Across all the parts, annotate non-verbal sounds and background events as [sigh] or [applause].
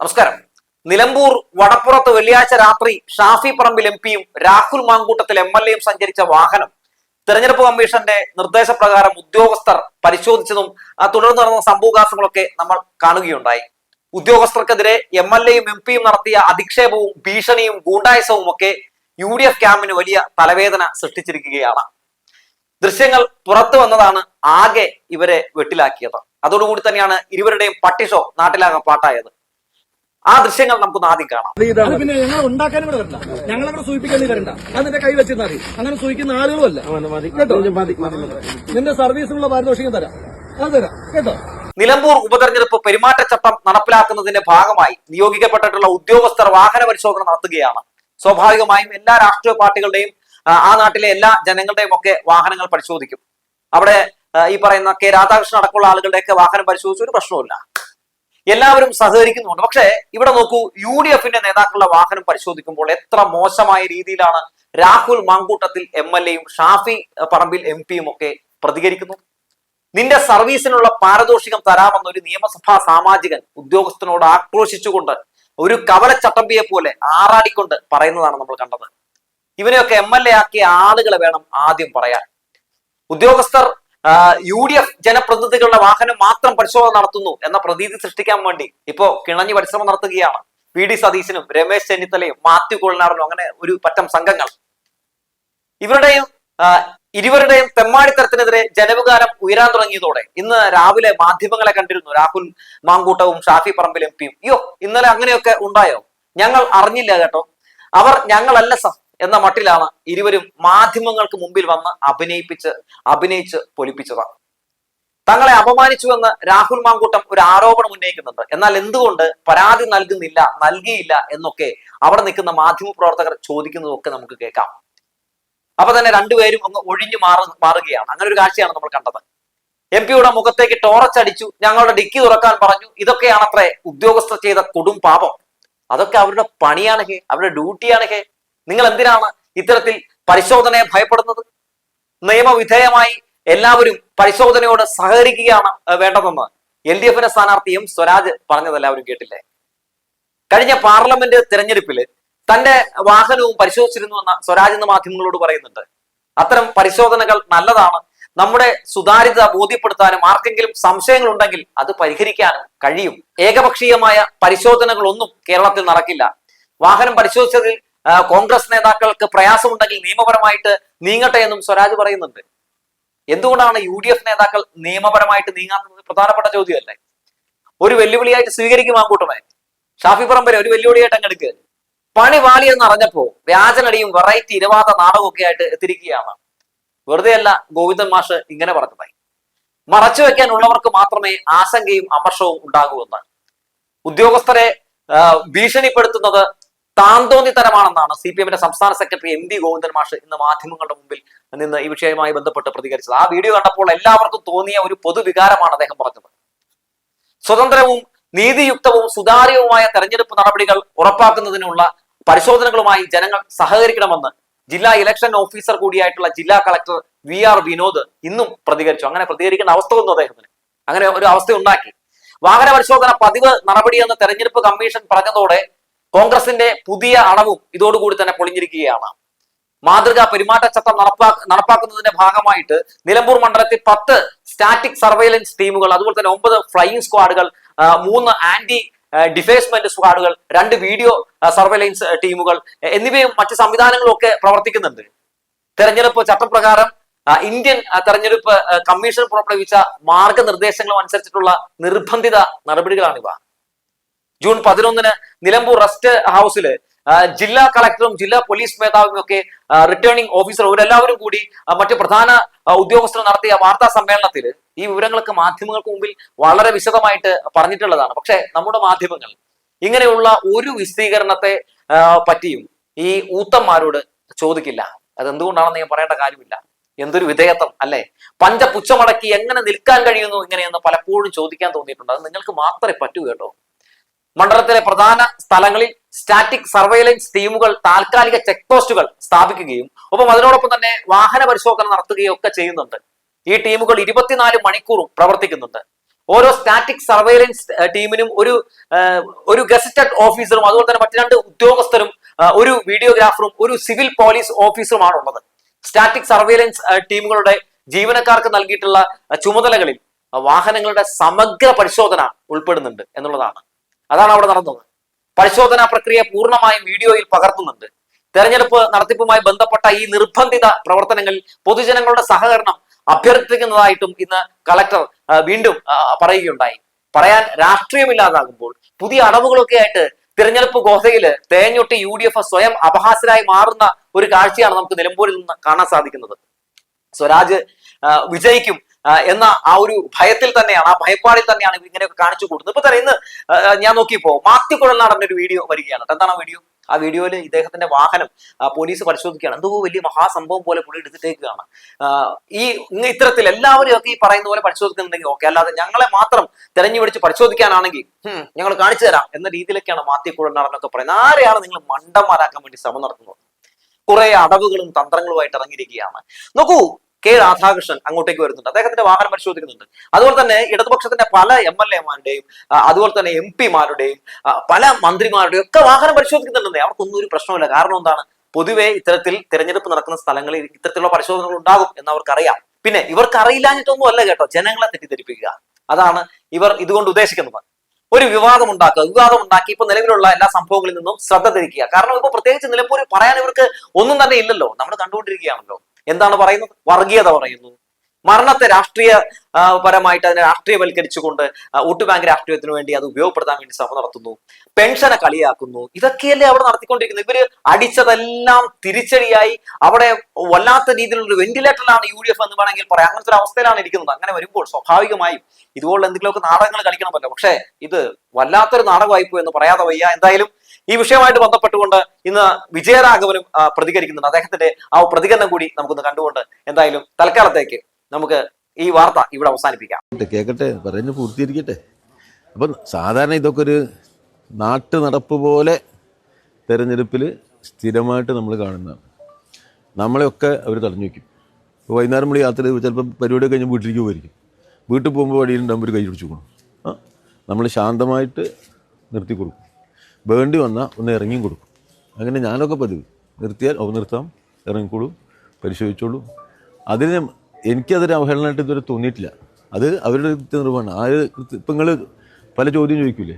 നമസ്കാരം. നിലമ്പൂർ വടപ്പുറത്ത് വെള്ളിയാഴ്ച രാത്രി ഷാഫി പറമ്പിൽ എം പിയും രാഹുൽ മാങ്കൂട്ടത്തിൽ എം എൽ എയും സഞ്ചരിച്ച വാഹനം തെരഞ്ഞെടുപ്പ് കമ്മീഷന്റെ നിർദ്ദേശപ്രകാരം ഉദ്യോഗസ്ഥർ പരിശോധിച്ചതും തുടർന്ന് നടന്ന സംഭവകാസങ്ങളൊക്കെ നമ്മൾ കാണുകയുണ്ടായി. ഉദ്യോഗസ്ഥർക്കെതിരെ എം എൽ എയും എം പിയും നടത്തിയ അധിക്ഷേപവും ഭീഷണിയും ഗൂണ്ടായസവും ഒക്കെ യു ഡി എഫ് ക്യാമ്പിന് വലിയ തലവേദന സൃഷ്ടിച്ചിരിക്കുകയാണ്. ദൃശ്യങ്ങൾ പുറത്തു വന്നതാണ് ആകെ ഇവരെ വെട്ടിലാക്കിയത്. അതോടുകൂടി തന്നെയാണ് ഇരുവരുടെയും പട്ടിഷോ നാട്ടിലാകെ പാട്ടായത്. ആ ദൃശ്യങ്ങൾ നമുക്കൊന്ന് ആദ്യം കാണാം. പിന്നെ ഞങ്ങൾ ഉണ്ടാക്കാനും ഇവിടെ വരണ്ട. ഞങ്ങളങ്ങനെ സൂചിപ്പിക്കാൻ വരണ്ട. അത് നിന്റെ കൈ വെച്ചിരുന്നാ മതി. അങ്ങനെ സൂചിക്കുന്ന ആളുകളുമല്ല കേട്ടോ? നിന്റെ സർവീസിനുള്ള പാരിതോഷികം തരാം. അത് തരാം. കേട്ടോ? നിലമ്പൂർ ഉപതെരഞ്ഞെടുപ്പ് പെരുമാറ്റച്ചട്ടം നടപ്പിലാക്കുന്നതിന്റെ ഭാഗമായി നിയോഗിക്കപ്പെട്ടിട്ടുള്ള ഉദ്യോഗസ്ഥർ വാഹന പരിശോധന നടത്തുകയാണ്. സ്വാഭാവികമായും എല്ലാ രാഷ്ട്രീയ പാർട്ടികളുടെയും ആ, ആ നാട്ടിലെ എല്ലാ ജനങ്ങളുടെയും ഒക്കെ വാഹനങ്ങൾ പരിശോധിക്കും. അവിടെ ഈ പറയുന്ന കെ രാധാകൃഷ്ണൻ അടക്കമുള്ള ആളുകളുടെയൊക്കെ വാഹനം പരിശോധിച്ച ഒരു പ്രശ്നവുമില്ല. എല്ലാവരും സഹകരിക്കുന്നുണ്ട് പക്ഷേ ഇവിടെ നോക്കൂ യു ഡി എഫിന്റെ നേതാക്കളുടെ വാഹനം പരിശോധിക്കുമ്പോൾ എത്ര മോശമായ രീതിയിലാണ് രാഹുൽ മാങ്കൂട്ടത്തിൽ എം എൽ എയും ഷാഫി പറമ്പിൽ എം പിയും ഒക്കെ പ്രതികരിക്കുന്നു. നിന്റെ സർവീസിനുള്ള പാരിതോഷികം തരാമെന്ന് ഒരു നിയമസഭാ സാമാജികൻ ഉദ്യോഗസ്ഥനോട് ആക്രോശിച്ചുകൊണ്ട് ഒരു കവല ചട്ടമ്പിയെ പോലെ ആറാടിക്കൊണ്ട് പറയുന്നതാണ് നമ്മൾ കണ്ടത്. ഇവനെയൊക്കെ എം എൽ എ ആക്കിയ ആളുകളെ വേണം ആദ്യം പറയാൻ. ഉദ്യോഗസ്ഥർ യു ഡി എഫ് ജനപ്രതിനിധികളുടെ വാഹനം മാത്രം പരിശോധന നടത്തുന്നു എന്ന പ്രതീതി സൃഷ്ടിക്കാൻ വേണ്ടി ഇപ്പോ കിണഞ്ഞു പരിശ്രമം നടത്തുകയാണ് വി ഡി സതീശനും രമേശ് ചെന്നിത്തലയും മാത്യു കുളനാടനും അങ്ങനെ ഒരു പറ്റം സംഘങ്ങൾ. ഇവരുടെയും ഇരുവരുടെയും തെമ്മാടിത്തരത്തിനെതിരെ ജനവികാരം ഉയരാൻ തുടങ്ങിയതോടെ ഇന്ന് രാവിലെ മാധ്യമങ്ങളെ കണ്ടിരുന്നു. രാഹുൽ മാങ്കൂട്ടവും ഷാഫി പറമ്പിൽ എം പിയും. അയ്യോ ഇന്നലെ അങ്ങനെയൊക്കെ ഉണ്ടായോ? ഞങ്ങൾ അറിഞ്ഞില്ല കേട്ടോ. അവർ ഞങ്ങളല്ല എന്ന മട്ടിലാണ് ഇരുവരും മാധ്യമങ്ങൾക്ക് മുമ്പിൽ വന്ന് അഭിനയിപ്പിച്ച് അഭിനയിച്ച് പൊലിപ്പിച്ചത്. തങ്ങളെ അപമാനിച്ചു എന്ന് രാഹുൽ മാങ്കൂട്ടം ഒരു ആരോപണം ഉന്നയിക്കുന്നുണ്ട്. എന്നാൽ എന്തുകൊണ്ട് പരാതി നൽകുന്നില്ല നൽകിയില്ല എന്നൊക്കെ അവിടെ നിൽക്കുന്ന മാധ്യമ പ്രവർത്തകർ ചോദിക്കുന്നതൊക്കെ നമുക്ക് കേൾക്കാം. അപ്പൊ തന്നെ രണ്ടുപേരും ഒന്ന് ഒഴിഞ്ഞു മാറ മാറുകയാണ്. അങ്ങനെ ഒരു കാഴ്ചയാണ് നമ്മൾ കണ്ടത്. എം പിയുടെ മുഖത്തേക്ക് ടോറച്ച് അടിച്ചു ഞങ്ങളുടെ ഡിക്കി തുറക്കാൻ പറഞ്ഞു. ഇതൊക്കെയാണത്രേ ഉദ്യോഗസ്ഥർ ചെയ്ത കൊടും പാപം. അതൊക്കെ അവരുടെ പണിയാണ് ഹേ അവരുടെ ഡ്യൂട്ടിയാണ് ഹേ. നിങ്ങൾ എന്തിനാണ് ഇത്തരത്തിൽ പരിശോധനയെ ഭയപ്പെടുന്നത്? നിയമവിധേയമായി എല്ലാവരും പരിശോധനയോട് സഹകരിക്കുകയാണ് വേണ്ടതെന്ന് എൽ ഡി എഫിന്റെ സ്ഥാനാർത്ഥി എം സ്വരാജ് പറഞ്ഞത് എല്ലാവരും കേട്ടില്ലേ? കഴിഞ്ഞ പാർലമെന്റ് തെരഞ്ഞെടുപ്പിൽ തന്റെ വാഹനവും പരിശോധിച്ചിരുന്നുവെന്ന് സ്വരാജ് എന്ന മാധ്യമങ്ങളോട് പറയുന്നുണ്ട്. അത്തരം പരിശോധനകൾ നല്ലതാണ്. നമ്മുടെ സുതാര്യത ബോധ്യപ്പെടുത്താനും ആർക്കെങ്കിലും സംശയങ്ങൾ ഉണ്ടെങ്കിൽ അത് പരിഹരിക്കാനും കഴിയും. ഏകപക്ഷീയമായ പരിശോധനകളൊന്നും കേരളത്തിൽ നടക്കില്ല. വാഹനം പരിശോധിച്ചതിൽ കോൺഗ്രസ് നേതാക്കൾക്ക് പ്രയാസമുണ്ടെങ്കിൽ നിയമപരമായിട്ട് നീങ്ങട്ടെ എന്നും സ്വരാജ് പറയുന്നുണ്ട്. എന്തുകൊണ്ടാണ് യു ഡി എഫ് നേതാക്കൾ നിയമപരമായിട്ട് നീങ്ങാത്തത്? പ്രധാനപ്പെട്ട ചോദ്യമല്ലേ. ഒരു വെല്ലുവിളിയായിട്ട് സ്വീകരിക്കും ആൺകൂട്ടമേ ഷാഫി പറമ്പരെ ഒരു വെല്ലുവിളിയായിട്ട് അങ്ങ് എടുക്കുക പണി എന്ന് അറിഞ്ഞപ്പോ വ്യാജനടിയും വെറൈറ്റി ഇരവാദ നാടകമൊക്കെ ആയിട്ട് എത്തിരിക്കുകയാണ്. വെറുതെ അല്ല ഗോവിന്ദൻ മാഷ് ഇങ്ങനെ പറഞ്ഞതായി മറച്ചു വെക്കാനുള്ളവർക്ക് മാത്രമേ ആശങ്കയും അമർഷവും ഉണ്ടാകൂ എന്ന് ഉദ്യോഗസ്ഥരെ ഭീഷണിപ്പെടുത്തുന്നത് താന്തോന്നിത്തരമാണെന്നാണ് സി പി എമ്മിന്റെ സംസ്ഥാന സെക്രട്ടറി എം വി ഗോവിന്ദൻ മാഷ് ഇന്ന് മാധ്യമങ്ങളുടെ മുമ്പിൽ നിന്ന് ഈ വിഷയവുമായി ബന്ധപ്പെട്ട് പ്രതികരിച്ചത്. ആ വീഡിയോ കണ്ടപ്പോൾ എല്ലാവർക്കും തോന്നിയ ഒരു പൊതുവികാരമാണ് അദ്ദേഹം പറഞ്ഞത്. സ്വതന്ത്രവും നീതിയുക്തവും സുതാര്യവുമായ തെരഞ്ഞെടുപ്പ് നടപടികൾ ഉറപ്പാക്കുന്നതിനുള്ള പരിശോധനകളുമായി ജനങ്ങൾ സഹകരിക്കണമെന്ന് ജില്ലാ ഇലക്ഷൻ ഓഫീസർ കൂടിയായിട്ടുള്ള ജില്ലാ കളക്ടർ വി ആർ വിനോദ് ഇന്നും പ്രതികരിച്ചു. അങ്ങനെ പ്രതികരിക്കേണ്ട അവസ്ഥ വന്നു അദ്ദേഹത്തിന് അങ്ങനെ ഒരു അവസ്ഥ ഉണ്ടാക്കി വാഹന പരിശോധന പതിവ് നടപടിയെന്ന് തെരഞ്ഞെടുപ്പ് കമ്മീഷൻ പറഞ്ഞതോടെ കോൺഗ്രസിന്റെ പുതിയ അളവും ഇതോടുകൂടി തന്നെ പൊളിഞ്ഞിരിക്കുകയാണ്. മാതൃകാ പെരുമാറ്റച്ചട്ടം നടപ്പാ നടപ്പാക്കുന്നതിന്റെ ഭാഗമായിട്ട് നിലമ്പൂർ മണ്ഡലത്തിൽ പത്ത് സ്റ്റാറ്റിക് സർവൈലൻസ് ടീമുകൾ അതുപോലെ തന്നെ ഒമ്പത് ഫ്ലൈയിങ് സ്ക്വാഡുകൾ മൂന്ന് ആന്റി ഡിഫേസ്മെന്റ് സ്ക്വാഡുകൾ രണ്ട് വീഡിയോ സർവൈലൻസ് ടീമുകൾ എന്നിവയും മറ്റ് സംവിധാനങ്ങളും ഒക്കെ പ്രവർത്തിക്കുന്നുണ്ട്. തെരഞ്ഞെടുപ്പ് ചട്ടപ്രകാരം ഇന്ത്യൻ തെരഞ്ഞെടുപ്പ് കമ്മീഷൻ പുറപ്പെടുവിച്ച മാർഗനിർദ്ദേശങ്ങളും അനുസരിച്ചിട്ടുള്ള നിർബന്ധിത നടപടികളാണിവ. ജൂൺ പതിനൊന്നിന് നിലമ്പൂർ റെസ്റ്റ് ഹൗസിൽ ജില്ലാ കളക്ടറും ജില്ലാ പോലീസ് മേധാവിയും ഒക്കെ റിട്ടേണിംഗ് ഓഫീസർ ഇവരെല്ലാവരും കൂടി മറ്റ് പ്രധാന ഉദ്യോഗസ്ഥർ നടത്തിയ വാർത്താ സമ്മേളനത്തിൽ ഈ വിവരങ്ങളൊക്കെ മാധ്യമങ്ങൾക്ക് മുമ്പിൽ വളരെ വിശദമായിട്ട് പറഞ്ഞിട്ടുള്ളതാണ്. പക്ഷേ നമ്മുടെ മാധ്യമങ്ങൾ ഇങ്ങനെയുള്ള ഒരു വിശദീകരണത്തെ പറ്റിയും ഈ ഊത്തന്മാരോട് ചോദിക്കില്ല. അതെന്തുകൊണ്ടാണെന്ന് ഞാൻ പറയേണ്ട കാര്യമില്ല. എന്തൊരു വിധേയത്വം അല്ലെ? പഞ്ചപുച്ഛമടക്കി എങ്ങനെ നിൽക്കാൻ കഴിയുന്നു ഇങ്ങനെയെന്ന് പലപ്പോഴും ചോദിക്കാൻ തോന്നിയിട്ടുണ്ട്. അത് നിങ്ങൾക്ക് മാത്രമേ പറ്റൂ കേട്ടോ. മണ്ഡലത്തിലെ പ്രധാന സ്ഥലങ്ങളിൽ സ്റ്റാറ്റിക് സർവൈലൻസ് ടീമുകൾ താൽക്കാലിക ചെക്ക് പോസ്റ്റുകൾ സ്ഥാപിക്കുകയും ഒപ്പം അതിനോടൊപ്പം തന്നെ വാഹന പരിശോധന നടത്തുകയും ഒക്കെ ചെയ്യുന്നുണ്ട്. ഈ ടീമുകൾ ഇരുപത്തിനാല് മണിക്കൂറും പ്രവർത്തിക്കുന്നുണ്ട്. ഓരോ സ്റ്റാറ്റിക് സർവൈലൻസ് ടീമിനും ഒരു ഒരു ഗസറ്റഡ് ഓഫീസറും അതുപോലെ തന്നെ മറ്റു രണ്ട് ഉദ്യോഗസ്ഥരും ഒരു വീഡിയോഗ്രാഫറും ഒരു സിവിൽ പോലീസ് ഓഫീസറുമാണ് ഉള്ളത് സ്റ്റാറ്റിക് സർവൈലൻസ് ടീമുകളുടെ ജീവനക്കാർക്ക് നൽകിയിട്ടുള്ള ചുമതലകളിൽ വാഹനങ്ങളുടെ സമഗ്ര പരിശോധന ഉൾപ്പെടുന്നുണ്ട് എന്നുള്ളതാണ്. അതാണ് അവിടെ നടന്നത്. പരിശോധനാ പ്രക്രിയ പൂർണമായും വീഡിയോയിൽ പകർത്തുന്നുണ്ട്. തെരഞ്ഞെടുപ്പ് നടത്തിപ്പുമായി ബന്ധപ്പെട്ട ഈ നിർബന്ധിത പ്രവർത്തനങ്ങളിൽ പൊതുജനങ്ങളുടെ സഹകരണം അഭ്യർത്ഥിക്കുന്നതായിട്ടും ഇന്ന് കളക്ടർ വീണ്ടും പറയുകയുണ്ടായി. പറയാൻ രാഷ്ട്രീയമില്ലാതാകുമ്പോൾ പുതിയ അടവുകളൊക്കെ ആയിട്ട് തിരഞ്ഞെടുപ്പ് ഗോതയിൽ തേഞ്ഞൊട്ടി യു ഡി എഫ് സ്വയം അപഹാസരായി മാറുന്ന ഒരു കാഴ്ചയാണ് നമുക്ക് നിലമ്പൂരിൽ നിന്ന് കാണാൻ സാധിക്കുന്നത്. സ്വരാജ് വിജയിക്കും എന്ന ആ ഒരു ഭയത്തിൽ തന്നെയാണ് ആ ഭയപ്പാടിൽ തന്നെയാണ് ഇവർ ഇങ്ങനെയൊക്കെ കാണിച്ചു കൊടുക്കുന്നത്. ഇപ്പൊ തന്നെ ഇന്ന് ഞാൻ നോക്കിയപ്പോ മാത്യു കുഴൽനാടന്റെ ഒരു വീഡിയോ വരികയാണ്. എന്താണ് ആ വീഡിയോ? ആ വീഡിയോയിൽ ഇദ്ദേഹത്തിന്റെ വാഹനം പോലീസ് പരിശോധിക്കുകയാണ്. എന്തോ വലിയ മഹാസംഭവം പോലെ പുള്ളി എടുത്തിട്ടേക്കുകയാണ് ഈ ഇത്തരത്തിൽ എല്ലാവരും ഒക്കെ ഈ പറയുന്ന പോലെ പരിശോധിക്കുന്നുണ്ടെങ്കിൽ ഓക്കെ. അല്ലാതെ ഞങ്ങളെ മാത്രം തെരഞ്ഞു പിടിച്ച് പരിശോധിക്കാനാണെങ്കിൽ ഞങ്ങൾ കാണിച്ചു തരാം എന്ന രീതിയിലൊക്കെയാണ് മാത്യു നടന്നൊക്കെ പറയുന്നത്. ആരെയാണ് നിങ്ങൾ മണ്ടന്മാരാക്കാൻ വേണ്ടി ശ്രമം നടത്തുന്നത്? കുറെ അടവുകളും തന്ത്രങ്ങളുമായിട്ട് ഇറങ്ങിയിരിക്കുകയാണ്. നോക്കൂ കെ രാധാകൃഷ്ണൻ അങ്ങോട്ടേക്ക് വരുന്നുണ്ട്. അദ്ദേഹത്തിന്റെ വാഹനം പരിശോധിക്കുന്നുണ്ട്. അതുപോലെ തന്നെ ഇടതുപക്ഷത്തിന്റെ പല എം എൽ എമാരുടെയും അതുപോലെ തന്നെ എം പിമാരുടെയും പല മന്ത്രിമാരുടെയും ഒക്കെ വാഹനം പരിശോധിക്കുന്നുണ്ടെന്നേ. അവർക്കൊന്നും ഒരു പ്രശ്നമില്ല കാരണം എന്താണ്? പൊതുവെ ഇത്തരത്തിൽ തിരഞ്ഞെടുപ്പ് നടക്കുന്ന സ്ഥലങ്ങളിൽ ഇത്തരത്തിലുള്ള പരിശോധനകൾ ഉണ്ടാകും എന്ന് അവർക്കറിയാം. പിന്നെ ഇവർക്ക് അറിയില്ലാഞ്ഞിട്ടൊന്നും അല്ല കേട്ടോ. ജനങ്ങളെ തെറ്റിദ്ധരിപ്പിക്കുക. അതാണ് ഇവർ ഇതുകൊണ്ട് ഉദ്ദേശിക്കുന്നത്. ഒരു വിവാദം ഉണ്ടാക്കുക. വിവാദം ഉണ്ടാക്കി ഇപ്പൊ നിലവിലുള്ള എല്ലാ സംഭവങ്ങളിൽ നിന്നും ശ്രദ്ധ തിരിക്കുക. കാരണം ഇപ്പൊ പ്രത്യേകിച്ച് നിലമ്പൂരിൽ പറയാൻ ഇവർക്ക് ഒന്നും തന്നെ ഇല്ലല്ലോ. നമ്മൾ കണ്ടുകൊണ്ടിരിക്കുകയാണല്ലോ. എന്താണ് പറയുന്നത്? വർഗീയത പറയുന്നു. മരണത്തെ രാഷ്ട്രീയ പരമായിട്ട് അതിനെ രാഷ്ട്രീയവൽക്കരിച്ചുകൊണ്ട് വോട്ട് ബാങ്ക് രാഷ്ട്രീയത്തിന് വേണ്ടി അത് ഉപയോഗപ്പെടുത്താൻ വേണ്ടി ശ്രമം നടത്തുന്നു. പെൻഷനെ കളിയാക്കുന്നു. ഇതൊക്കെയല്ലേ അവിടെ നടത്തിക്കൊണ്ടിരിക്കുന്നത്? ഇവർ അടിച്ചതെല്ലാം തിരിച്ചടിയായി അവിടെ വല്ലാത്ത രീതിയിലുള്ള ഒരു വെന്റിലേറ്ററിലാണ് യു ഡി എഫ് എന്ന് വേണമെങ്കിൽ പറയാം. അങ്ങനത്തെ ഒരു അവസ്ഥയിലാണ് ഇരിക്കുന്നത്. അങ്ങനെ വരുമ്പോൾ സ്വാഭാവികമായും ഇതുപോലുള്ള എന്തെങ്കിലുമൊക്കെ നാടകങ്ങൾ കളിക്കണമല്ലോ. പക്ഷേ ഇത് വല്ലാത്തൊരു നാടകമായിപ്പോ എന്ന് പറയാതെ വയ്യ. എന്തായാലും ഈ വിഷയമായിട്ട് ബന്ധപ്പെട്ടുകൊണ്ട് ഇന്ന് വിജയരാഘവനും പ്രതികരിക്കുന്നുണ്ട്. അദ്ദേഹത്തിന്റെ ആ പ്രതികരണം കൂടി നമുക്കൊന്ന് കണ്ടുകൊണ്ട് എന്തായാലും തൽക്കാലത്തേക്ക് നമുക്ക് ഈ വാർത്ത ഇവിടെ അവസാനിപ്പിക്കാം. കേൾക്കട്ടെ പറഞ്ഞു പൂർത്തീകരിക്കട്ടെ. അപ്പം സാധാരണ ഇതൊക്കെ ഒരു നാട്ടു നടപ്പ് പോലെ തെരഞ്ഞെടുപ്പിൽ സ്ഥിരമായിട്ട് നമ്മൾ കാണുന്നതാണ്. നമ്മളെയൊക്കെ അവർ തടഞ്ഞു വയ്ക്കും. ഇപ്പോൾ വൈകുന്നേരം മണി യാത്ര ചിലപ്പോൾ പരിപാടി കഴിഞ്ഞ് വീട്ടിലേക്ക് പോയിരിക്കും വീട്ടിൽ പോകുമ്പോൾ വഴിയിലുണ്ടാകുമ്പോൾ ഒരു കൈ പിടിച്ചു കൊടുക്കും. ആ നമ്മൾ ശാന്തമായിട്ട് നിർത്തി കൊടുക്കും. വേണ്ടി വന്നാൽ ഒന്ന് ഇറങ്ങിയും കൊടുക്കും. അങ്ങനെ ഞാനൊക്കെ പതിവ്. നിർത്തിയാൽ ഓ നിർത്താം ഇറങ്ങിക്കോളൂ പരിശോധിച്ചോളൂ. അതിന് എനിക്കതൊരു അവഹേളനമായിട്ട് ഇതുവരെ തോന്നിയിട്ടില്ല. അത് അവരുടെ നിർവഹമാണ് ആ ഇപ്പം നിങ്ങൾ പല ചോദ്യം ചോദിക്കൂലേ?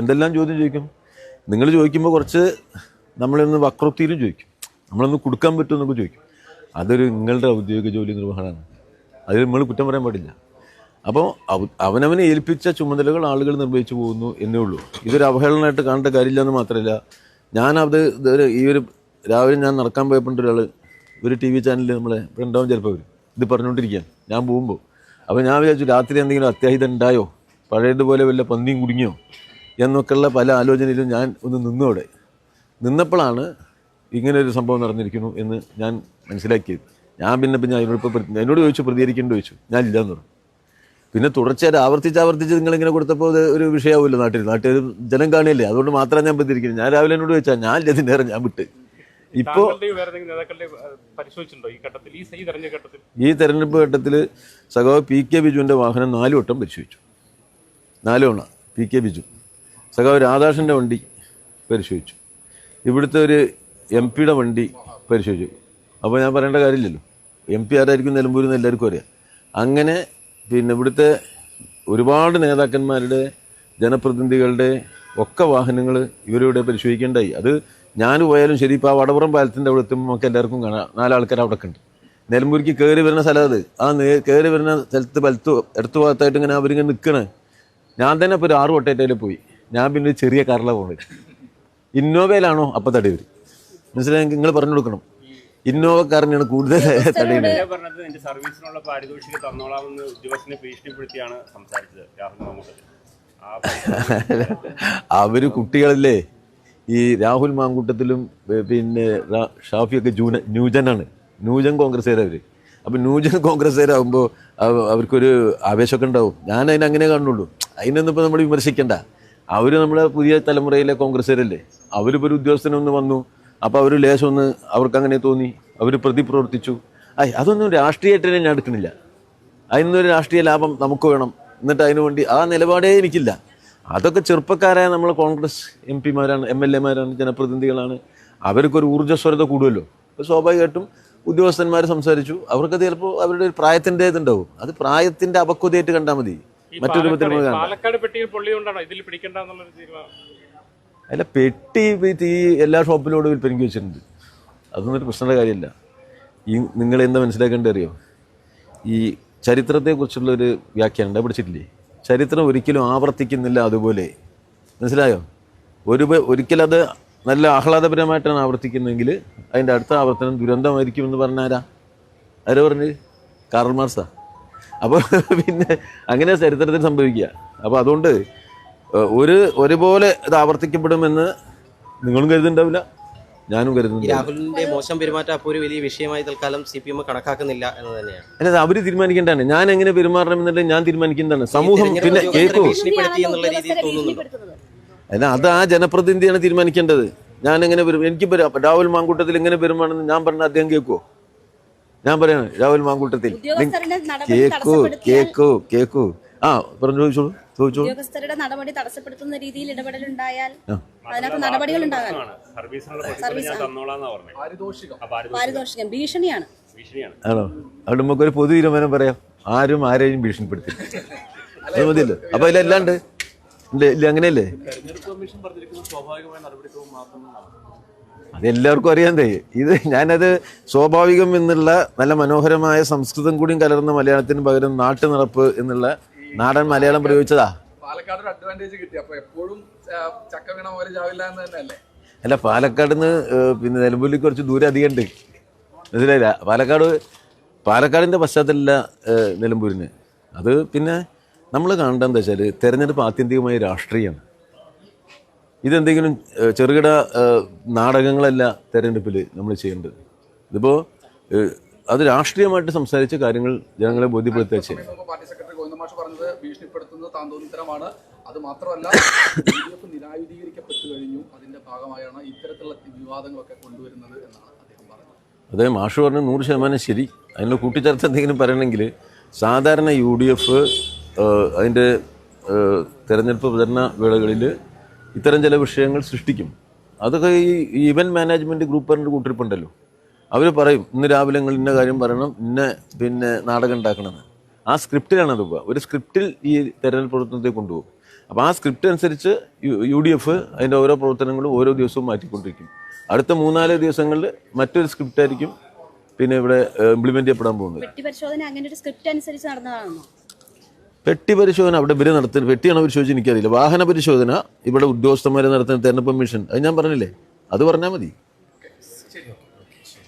എന്തെല്ലാം ചോദ്യം ചോദിക്കും? നിങ്ങൾ ചോദിക്കുമ്പോൾ കുറച്ച് നമ്മളൊന്ന് വക്രോക്തിയിലും ചോദിക്കും. നമ്മളൊന്ന് കൊടുക്കാൻ പറ്റുമെന്നൊക്കെ ചോദിക്കും. അതൊരു നിങ്ങളുടെ ഔദ്യോഗിക ജോലി നിർവഹണമാണ്. അതിൽ നമ്മൾ കുറ്റം പറയാൻ പാടില്ല. അപ്പോൾ അവനവനെ ഏൽപ്പിച്ച ചുമതലകൾ ആളുകൾ നിർവഹിച്ചു പോകുന്നു എന്നേ ഉള്ളൂ. ഇതൊരു അവഹേളനമായിട്ട് കാണേണ്ട കാര്യമില്ല എന്ന് മാത്രമല്ല ഞാനത് ഈ ഒരു രാവിലെ ഞാൻ നടക്കാൻ പോയപ്പോൾ ഒരാൾ ഒരു ടി വി ചാനലിൽ നമ്മളെ ഉണ്ടാവും ചിലപ്പോൾ അവർ ഇത് പറഞ്ഞുകൊണ്ടിരിക്കുകയാണ് ഞാൻ പോകുമ്പോൾ അപ്പോൾ ഞാൻ വിചാരിച്ചു രാത്രി എന്തെങ്കിലും അത്യാഹിതം ഉണ്ടായോ? പഴയതുപോലെ വല്ല പന്നിയും കുടുങ്ങിയോ? എന്നൊക്കെയുള്ള പല ആലോചനയിലും ഞാൻ ഒന്ന് നിന്നോടെ നിന്നപ്പോഴാണ് ഇങ്ങനൊരു സംഭവം നടന്നിരിക്കുന്നു എന്ന് ഞാൻ മനസ്സിലാക്കിയത്. ഞാൻ പിന്നെ പിന്നെ അതിനോട് ഇപ്പോൾ എന്നോട് ചോദിച്ചു പ്രതികരിക്കേണ്ടി ചോദിച്ചു. ഞാൻ ഇല്ലാന്ന് പറഞ്ഞു. പിന്നെ തുടർച്ചയായിട്ട് ആവർത്തിച്ച് ആവർത്തിച്ച് നിങ്ങളിങ്ങനെ കൊടുത്തപ്പോൾ അത് ഒരു വിഷയമാവില്ല നാട്ടിൽ. നാട്ടിൽ ജനം കാണിയല്ലേ അതുകൊണ്ട് മാത്രമാണ് ഞാൻ പ്രതികരിക്കുന്നത് ഞാൻ രാവിലെ എന്നോട് ചോദിച്ചാൽ ഞാൻ ഇല്ല ഇതിന്റെ ഞാൻ വിട്ട്. നേതാക്കളുടെ ഈ തെരഞ്ഞെടുപ്പ് ഘട്ടത്തിൽ? സഖാവ് പി കെ ബിജുവിന്റെ വാഹനം നാലു വട്ടം പരിശോധിച്ചു. നാലു തവണ പി കെ ബിജു. സഖാവ് രാധാകൃഷ്ണന്റെ വണ്ടി പരിശോധിച്ചു. ഇവിടുത്തെ ഒരു എം പിയുടെ വണ്ടി പരിശോധിച്ചു. അപ്പോൾ ഞാൻ പറയേണ്ട കാര്യമില്ലല്ലോ. എം പി ആരായിരിക്കും നിലമ്പൂരിൽ നിന്ന് എല്ലാവർക്കും അറിയാം. അങ്ങനെ പിന്നെ ഇവിടുത്തെ ഒരുപാട് നേതാക്കന്മാരുടെ ജനപ്രതിനിധികളുടെ ഒക്കെ വാഹനങ്ങൾ ഇവരിവിടെ പരിശോധിക്കേണ്ടായി. അത് ഞാൻ പോയാലും ശരി ഇപ്പോൾ ആ വടപുറം പാലത്തിന്റെ അവിടെ എത്തുമ്പോൾ നമുക്ക് എല്ലാവർക്കും കാണാം. നാലാൾക്കാർ അവിടെ ഉണ്ട് നിലമ്പൂരിക്ക് കയറി വരുന്ന സ്ഥലം അത്. ആ കയറി വരുന്ന സ്ഥലത്ത് വലത്ത് എടുത്തു ഭാഗത്തായിട്ട് ഇങ്ങനെ അവരിങ്ങനെ നിൽക്കണേ ഞാൻ തന്നെ ഇപ്പോൾ ഒരു ആറ് വട്ടേറ്റയിൽ പോയി. ഞാൻ പിന്നെ ഒരു ചെറിയ കാറിലാണ് പോകുന്നത് ഇന്നോവയിലാണോ അപ്പം തടയവർ മനസ്സിലായി? നിങ്ങൾ പറഞ്ഞു കൊടുക്കണം. ഇന്നോവ കാറിനാണ് കൂടുതൽ തടയുന്നത് സർവീസിനുള്ള പാരിതോഷികം തന്നോളാമെന്ന് ഉദ്യോഗസ്ഥനെ ഭീഷണിപ്പെടുത്തിയാണ് സംസാരിച്ചത് രാഹുൽ മാമൂട്ടത്തിൽ ആ [laughs] അവർ കുട്ടികളല്ലേ? ഈ രാഹുൽ മാങ്കൂട്ടത്തിലും പിന്നെ ഷാഫിയൊക്കെ ജൂന ന്യൂജനാണ്. ന്യൂജൻ കോൺഗ്രസ്സുകാരവർ അപ്പം ന്യൂജൻ കോൺഗ്രസ്സുകാരാകുമ്പോൾ അവർക്കൊരു ആവേശമൊക്കെ ഉണ്ടാവും. ഞാൻ അതിനെ അങ്ങനെ കാണുള്ളൂ അതിനൊന്നും ഇപ്പോൾ നമ്മൾ വിമർശിക്കേണ്ട. അവർ നമ്മുടെ പുതിയ തലമുറയിലെ കോൺഗ്രസ്സുകാരല്ലേ. അവരിപ്പോൾ ഒരു ഉദ്യോഗസ്ഥനൊന്ന് വന്നു. അപ്പോൾ അവർ ലേശം ഒന്ന് അവർക്ക് അങ്ങനെ തോന്നി. അവർ പ്രതി പ്രവർത്തിച്ചു ഐ അതൊന്നും രാഷ്ട്രീയമായിട്ട് ഞാൻ എടുക്കണില്ല. അതിനൊരു രാഷ്ട്രീയ ലാഭം നമുക്ക് വേണം. എന്നിട്ട് അതിനു വേണ്ടി ആ നിലപാടേ എനിക്കില്ല. അതൊക്കെ ചെറുപ്പക്കാരായ നമ്മൾ കോൺഗ്രസ് എം പിമാരാണ് എം എൽ എമാരാണ് ജനപ്രതിനിധികളാണ്. അവർക്കൊരു ഊർജസ്വരത കൂടുമല്ലോ. അപ്പോൾ സ്വാഭാവികമായിട്ടും ഉദ്യോഗസ്ഥന്മാർ സംസാരിച്ചു. അവർക്ക് ചിലപ്പോൾ അവരുടെ ഒരു പ്രായത്തിന്റെ ഇതുണ്ടാവും അത് പ്രായത്തിന്റെ അപക്വതയായിട്ട് കണ്ടാൽ മതി. മറ്റൊരു അല്ല പെട്ടി ഈ എല്ലാ ഷോപ്പിലൂടെ വിൽപ്പനയ്ക്ക് വെച്ചിട്ടുണ്ട്. അതൊന്നും ഒരു പ്രശ്നമുള്ള കാര്യമില്ല. ഈ നിങ്ങളെന്താ മനസ്സിലാക്കേണ്ടത് അറിയോ? ഈ ചരിത്രത്തെക്കുറിച്ചുള്ള ഒരു വ്യാഖ്യാനം ഉണ്ടാ അത് പഠിച്ചിട്ടില്ലേ? ചരിത്രം ഒരിക്കലും ആവർത്തിക്കുന്നില്ല അതുപോലെ. മനസ്സിലായോ? ഒരു ഒരിക്കലത് നല്ല ആഹ്ലാദപരമായിട്ടാണ് ആവർത്തിക്കുന്നതെങ്കിൽ അതിന്റെ അടുത്ത ആവർത്തനം ദുരന്തമായിരിക്കുമെന്ന് പറഞ്ഞാരാ ആരാ? പറഞ്ഞു കാറൽ മാർസാ അപ്പോൾ പിന്നെ അങ്ങനെ ചരിത്രത്തിൽ സംഭവിക്കുക. അപ്പോൾ അതുകൊണ്ട് ഒരു ഒരുപോലെ ഇത് ആവർത്തിക്കപ്പെടുമെന്ന് നിങ്ങളും കരുതുന്നുണ്ടാവില്ല. ഞാനും കരുതുന്നു രാഹുലിന്റെ മോശം പെരുമാറ്റം അപ്പോൾ ഒരു വലിയ വിഷയമായി തൽക്കാലം സി പി എം കണക്കാക്കുന്നില്ല എന്ന് തന്നെയാണ്. അല്ലാതെ അവർ തീരുമാനിക്കേണ്ടതാണ്. ഞാൻ എങ്ങനെ പെരുമാറണം എന്നുള്ളത് ഞാൻ തീരുമാനിക്കുന്നതാണ് സമൂഹം പിന്നെ കേൾക്കൂ. എന്നുള്ള രീതിയിൽ തോന്നുന്നുണ്ടോ? അല്ല അത് ആ ജനപ്രതിനിധിയാണ് തീരുമാനിക്കേണ്ടത്. ഞാൻ എങ്ങനെ പെരും എനിക്ക് രാഹുൽ മാങ്കൂട്ടത്തിൽ എങ്ങനെ പെരുമാണെന്ന് ഞാൻ പറഞ്ഞ അദ്ദേഹം കേൾക്കുവോ? ഞാൻ പറയാണ് രാഹുൽ മാങ്കൂട്ടത്തിൽ. കേക്കൂ കേക്കൂ കേക്കൂ ആ പറഞ്ഞു ചോദിച്ചോളൂ ചോദിച്ചോളൂ. ഉദ്യോഗസ്ഥരുടെ നടപടി തടസ്സപ്പെടുത്തുന്ന രീതിയിൽ ഇടപെടലുണ്ടായാൽ. അതിനകത്ത് നടപടികൾ ഉണ്ടാകാൻ പാരിതോഷികം. ഭീഷണിയാണ്. ആണോ? അവിടെ നമുക്കൊരു പൊതു തീരുമാനം പറയാം. ആരും ആരെയും ഭീഷണിപ്പെടുത്തി അത് മതിയല്ലോ. അപ്പൊ അതിലല്ലാണ്ട് ഇല്ല? അങ്ങനെയല്ലേ? അതെല്ലാവർക്കും അറിയാന്തേ ഇത് ഞാനത് സ്വാഭാവികം എന്നുള്ള നല്ല മനോഹരമായ സംസ്കൃതം കൂടിയും കലർന്ന മലയാളത്തിന് പകരം നാട്ടു നടപ്പ് എന്നുള്ള നാടൻ മലയാളം പ്രയോഗിച്ചതാ? പാലക്കാട് ഒരു അഡ്വാന്റേജ് കിട്ടി. അപ്പൊ എപ്പോഴും ആ, ചക്ക വീണ പോലെ ചാവില്ല എന്ന് തന്നെയല്ലേ? അല്ല പാലക്കാട് നിന്ന് പിന്നെ നിലമ്പൂരിൽ കുറച്ച് ദൂരം അധികം ഉണ്ട് മനസ്സിലായില്ല? പാലക്കാട് പാലക്കാടിന്റെ പശ്ചാത്തലമില്ല നിലമ്പൂരിന്. അത് പിന്നെ നമ്മൾ കാണേണ്ടത് എന്താ വെച്ചാൽ തെരഞ്ഞെടുപ്പ് ആത്യന്തികമായി രാഷ്ട്രീയമാണ്. ഇതെന്തെങ്കിലും ചെറുകിട നാടകങ്ങളല്ല തെരഞ്ഞെടുപ്പിൽ നമ്മൾ ചെയ്യേണ്ടത്. ഇതിപ്പോൾ അത് രാഷ്ട്രീയമായിട്ട് സംസാരിച്ച കാര്യങ്ങൾ ജനങ്ങളെ ബോധ്യപ്പെടുത്തുക ചെയ്യണം ഇപ്പൊ പാർട്ടി സെക്രട്ടറി ഗോവിന്ദമാഷ് പറഞ്ഞത് ഭീഷണിപ്പെടുത്തുന്നത് താന്തോന്നിത്തരമാണ് അത് മാത്രമല്ല യു ഡി എഫ് നിരായുധീകരിക്കപ്പെട്ടു കഴിഞ്ഞു. അതിന്റെ ഭാഗമായാണ് ഇത്തരത്തിലുള്ള വിവാദങ്ങളൊക്കെ കൊണ്ടുവരുന്നത് എന്നാണ് അദ്ദേഹം പറഞ്ഞത്. അതെ മാഷു പറഞ്ഞ നൂറ് ശതമാനം ശരി. അതിന്റെ കൂട്ടിച്ചേർത്ത് എന്തെങ്കിലും പറയണമെങ്കിൽ സാധാരണ യു ഡി എഫ് അതിന്റെ തെരഞ്ഞെടുപ്പ് പ്രചരണ വേളകളിൽ ഇത്തരം ചില വിഷയങ്ങൾ സൃഷ്ടിക്കും. അതൊക്കെ ഈ ഇവന്റ് മാനേജ്മെന്റ് ഗ്രൂപ്പ് പറഞ്ഞൊരു കൂട്ടിരിപ്പുണ്ടല്ലോ. അവർ പറയും ഇന്ന് രാവിലെ നിങ്ങൾ ഇന്ന കാര്യം പറയണം ഇന്ന പിന്നെ നാടകം ഉണ്ടാക്കണമെന്ന്. ആ സ്ക്രിപ്റ്റിലാണ് അത് പോവുക ഒരു സ്ക്രിപ്റ്റിൽ ഈ തെരഞ്ഞെടുപ്പ് പ്രവർത്തനത്തെ കൊണ്ടുപോകും. അപ്പോൾ ആ സ്ക്രിപ്റ്റ് അനുസരിച്ച് യു ഡി എഫ് അതിന്റെ ഓരോ പ്രവർത്തനങ്ങളും ഓരോ ദിവസവും മാറ്റിക്കൊണ്ടിരിക്കും. അടുത്ത മൂന്നാൽ ദിവസങ്ങളിൽ മറ്റൊരു സ്ക്രിപ്റ്റ് ആയിരിക്കും പിന്നെ ഇവിടെ ഇംപ്ലിമെന്റ് ചെയ്യപ്പെടാൻ പോകുന്നത്. പെട്ടി പരിശോധന അങ്ങനെ ഒരു സ്ക്രിപ്റ്റ് അനുസരിച്ച് നടന്നതാണെന്നോ പെട്ടി പരിശോധന അവിടെ ഇവർ നടത്തുന്നത് പെട്ടിയാണോ പരിശോധിച്ച് എനിക്കറിയില്ല. വാഹന പരിശോധന ഇവിടെ ഉദ്യോഗസ്ഥന്മാരെ നടത്തുന്ന തെരഞ്ഞെടുപ്പ് കമ്മീഷൻ അത് ഞാൻ പറഞ്ഞില്ലേ? അത് പറഞ്ഞാൽ മതി. ശരി